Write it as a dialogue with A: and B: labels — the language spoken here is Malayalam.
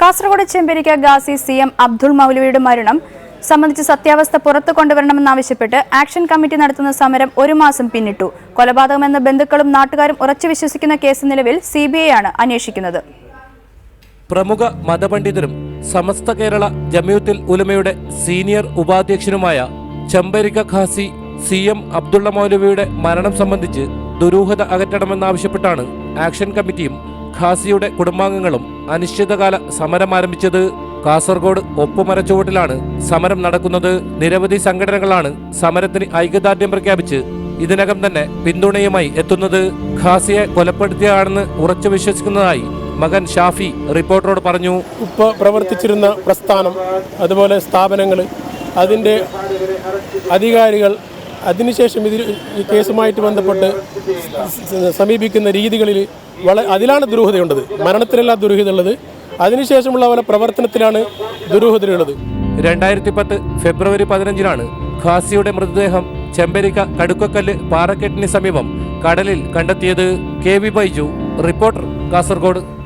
A: കാസർഗോഡ് ചെമ്പരിക്ക ഗാസി സി എം അബ്ദുൾ മൗലവിയുടെ മരണം സംബന്ധിച്ച് സത്യാവസ്ഥ പുറത്തു കൊണ്ടുവരണമെന്നാവശ്യപ്പെട്ട് ആക്ഷൻ കമ്മിറ്റി നടത്തുന്ന സമരം ഒരു മാസം പിന്നിട്ടു. കൊലപാതകമെന്ന ബന്ധുക്കളും നാട്ടുകാരും ഉറച്ചു വിശ്വസിക്കുന്ന കേസ് നിലവിൽ സി ആണ് അന്വേഷിക്കുന്നത്.
B: പ്രമുഖ മതപണ്ഡിതരും സമസ്ത കേരള ജമിയത്തിൽ ഉലമയുടെ സീനിയർ ഉപാധ്യക്ഷനുമായ ചെമ്പരിക്ക ഖാസി സി എം അബ്ദുള്ള മൗലവിയുടെ മരണം സംബന്ധിച്ച് ദുരൂഹത അകറ്റണമെന്നാവശ്യപ്പെട്ടാണ് ആക്ഷൻ കമ്മിറ്റിയും ഖാസിയുടെ കുടുംബാംഗങ്ങളും അനിശ്ചിതകാല സമരം ആരംഭിച്ചത് കാസർഗോഡ് ഒപ്പുമരച്ചുവട്ടിലാണ് സമരം നടക്കുന്നത്. നിരവധി സംഘടനകളാണ് സമരത്തിന് ഐക്യദാർഢ്യം പ്രഖ്യാപിച്ച് ഇതിനകം തന്നെ പിന്തുണയുമായി എത്തുന്നത്. ഖാസിയെ കൊലപ്പെടുത്തിയാണെന്ന് ഉറച്ചു വിശ്വസിക്കുന്നതായി മകൻ ഷാഫി റിപ്പോർട്ടറോട് പറഞ്ഞു.
C: ഇപ്പോൾ പ്രവർത്തിച്ചിരുന്ന പ്രസ്ഥാനം അതുപോലെ സ്ഥാപനങ്ങൾ അതിന്റെ അധികാരികൾ അതിനുശേഷം ഇതിൽ ഈ കേസുമായിട്ട് ബന്ധപ്പെട്ട് സമീപിക്കുന്ന രീതികളിൽ വളരെ അതിലാണ് ദുരൂഹതയുള്ളത്. മരണത്തിലല്ല ദുരൂഹതയുള്ളത്. അതിനുശേഷമുള്ള പല പ്രവർത്തനത്തിലാണ് ദുരൂഹതയുള്ളത്.
B: രണ്ടായിരത്തി പത്ത് ഫെബ്രുവരി പതിനഞ്ചിനാണ് ഖാസിയുടെ മൃതദേഹം ചെമ്പരിക്ക കടുക്കക്കല്ല് പാറക്കെട്ടിന് സമീപം കടലിൽ കണ്ടെത്തിയത് K V Baiju. Reporter Kasaragod.